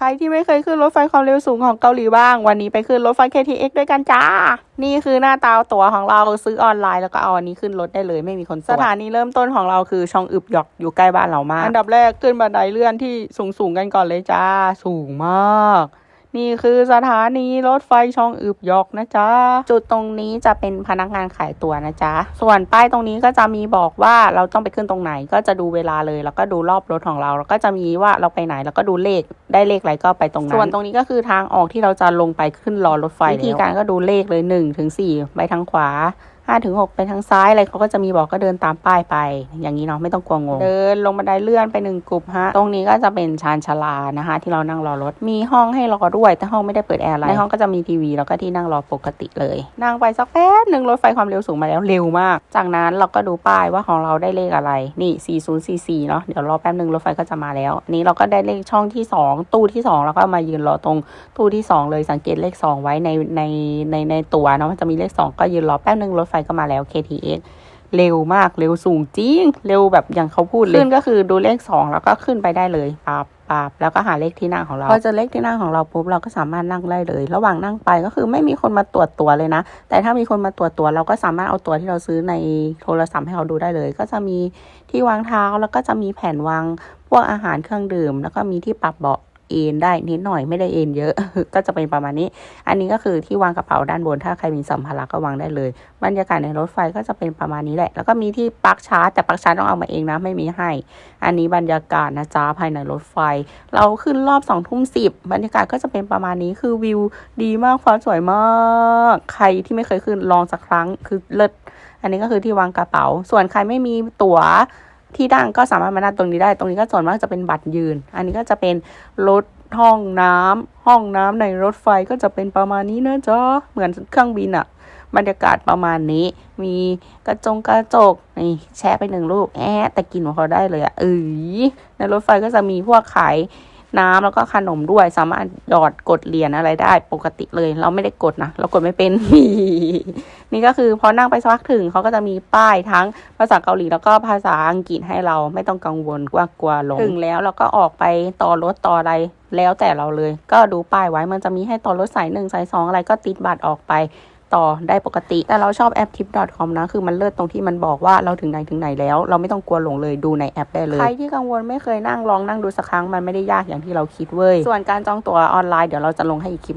ใครที่ไม่เคยขึ้นรถไฟความเร็วสูงของเกาหลีบ้าง วันนี้ไปขึ้นรถไฟ KTX ด้วยกันจ้า นี่คือหน้าตาตั๋วของเราซื้อออนไลน์แล้วก็เอาอันนี้ขึ้นรถได้เลยไม่มีคนสถานีเริ่มต้นของเราคือช่องอึบหยอกอยู่ใกล้บ้านเรามาก อันดับแรกขึ้นบันไดเลื่อนที่สูงสูงๆกันก่อนเลยจ้า สูงมาก นี่คือสถานีรถไฟช่องอึบยอกนะจ๊ะ จุดตรงนี้จะเป็นพนักงานขายตั๋วนะจ๊ะ ส่วนป้ายตรงนี้ก็จะมีบอกว่าเราต้องไปขึ้นตรงไหน ก็จะดูเวลาเลย แล้วก็ดูรอบรถของเรา แล้วก็จะมีว่าเราไปไหน แล้วก็ดูเลข ได้เลขอะไรก็ไปตรงนั้น ส่วนตรงนี้ก็คือทางออกที่เราจะลงไปขึ้นรอรถไฟวิธีการก็ดูเลขเลย1นถึงสไปทางขวา ห้าถึงหกไปทางซ้ายอะไรเขาก็จะมีบอกก็เดินตามป้ายไป อย่างนี้เนาะไม่ต้องกลัวงง เดินลงบันไดเลื่อนไปหนึ่งกลุ่มฮะ ตรงนี้ก็จะเป็นชานชาลานะคะ ที่เรานั่งรอรถ มีห้องให้รอด้วย แต่ห้องไม่ได้เปิดแอร์อะไร ในห้องก็จะมีทีวีแล้วก็ที่นั่งรอปกติเลย นั่งไปสักแป๊บหนึ่งรถไฟความเร็วสูงมาแล้วเร็วมาก จากนั้นเราก็ดูป้ายว่าของเราได้เลขอะไร นี่ 4044 เนาะเดี๋ยวรอแป๊บหนึ่งรถไฟก็จะมาแล้ว นี้เราก็ได้เลขช่องที่ 2 ตู้ที่ 2 แล้วก็มายืนรอตรงตู้ที่ 2 เลยสังเกตเลข 2 ไว้ในในในในตัวเนาะมันจะมีเลข 2 ก็ยืนรอแป๊บหนึ่งรถไฟก็มาแล้ว KTX เร็วมากเร็วสูงจริง เร็วแบบอย่างเขาพูดเลยขึ้นก็คือดูเลข 2 แล้วก็ขึ้นไปได้เลยปับปับแล้วก็หาเลขที่นั่งของเราพอเจอเลขที่นั่งของเราปุ๊บเราก็สามารถนั่งได้เลย ระหว่างนั่งไปก็คือไม่มีคนมาตรวจตัวเลยนะ แต่ถ้ามีคนมาตรวจตัวเราก็สามารถเอาตัวที่เราซื้อในโทรศัพท์ให้เขาดูได้เลย ก็จะมีที่วางเท้าแล้วก็จะมีแผ่นวางพวกอาหารเครื่องดื่ม แล้วก็มีที่ปรับเบาะ เอนได้นิดหน่อยไม่ได้เอนเยอะ ก็จะเป็นประมาณนี้ อันนี้ก็คือที่วางกระเป๋าด้านบน ถ้าใครมีสัมภาระก็วางได้เลย บรรยากาศในรถไฟก็จะเป็นประมาณนี้แหละ แล้วก็มีที่ปลั๊กชาร์จแต่ปลั๊กชาร์จต้องเอามาเองนะไม่มีให้ อันนี้บรรยากาศนะจ๊ะภายในรถไฟ เราขึ้นรอบสองทุ่มสิบบรรยากาศก็จะเป็นประมาณนี้คือวิวดีมากฟ้าสวยมาก ใครที่ไม่เคยขึ้นลองสักครั้งคือเลิศอันนี้ก็คือที่วางกระเป๋า ส่วนใครไม่มีตั๋ว ที่ดั่งก็สามารถมานั่งตรงนี้ได้ ตรงนี้ก็ส่วนมากจะเป็นบัตรยืน อันนี้ก็จะเป็นรถห้องน้ำห้องน้ำในรถไฟก็จะเป็นประมาณนี้นะจ๊ะเหมือนเครื่องบินอะบรรยากาศประมาณนี้ มีกระจงกระจกนี่แชะไปหนึ่งรูปแอะแต่กินของเขาได้เลยอะเอ้ยในรถไฟก็จะมีพวกขาย น้ำแล้วก็ขนมด้วยสามารถหยอดกดเหรียญอะไรได้ปกติเลย เราไม่ได้กดนะเรากดไม่เป็น นี่ก็คือพอนั่งไปสักพักถึงเขาก็จะมีป้ายทั้งภาษาเกาหลีแล้วก็ภาษาอังกฤษให้เราไม่ต้องกังวลว่ากลัวหลงถึงแล้วเราก็ออกไปต่อรถต่ออะไรแล้วแต่เราเลย ก็ดูป้ายไว้มันจะมีให้ต่อรถสายหนึ่งสายสองอะไรก็ติดบัตรออกไป ต่อได้ปกติ แต่เราชอบแอป tip.com นะ คือมันเลิศตรงที่มันบอกว่าเราถึงไหนถึงไหนแล้ว เราไม่ต้องกลัวหลงเลยดูในแอปได้เลย ใครที่กังวลไม่เคยนั่งลองนั่งดูสักครั้งมันไม่ได้ยากอย่างที่เราคิดเว้ย ส่วนการจองตั๋วออนไลน์เดี๋ยวเราจะลงให้อีกคลิปหนึง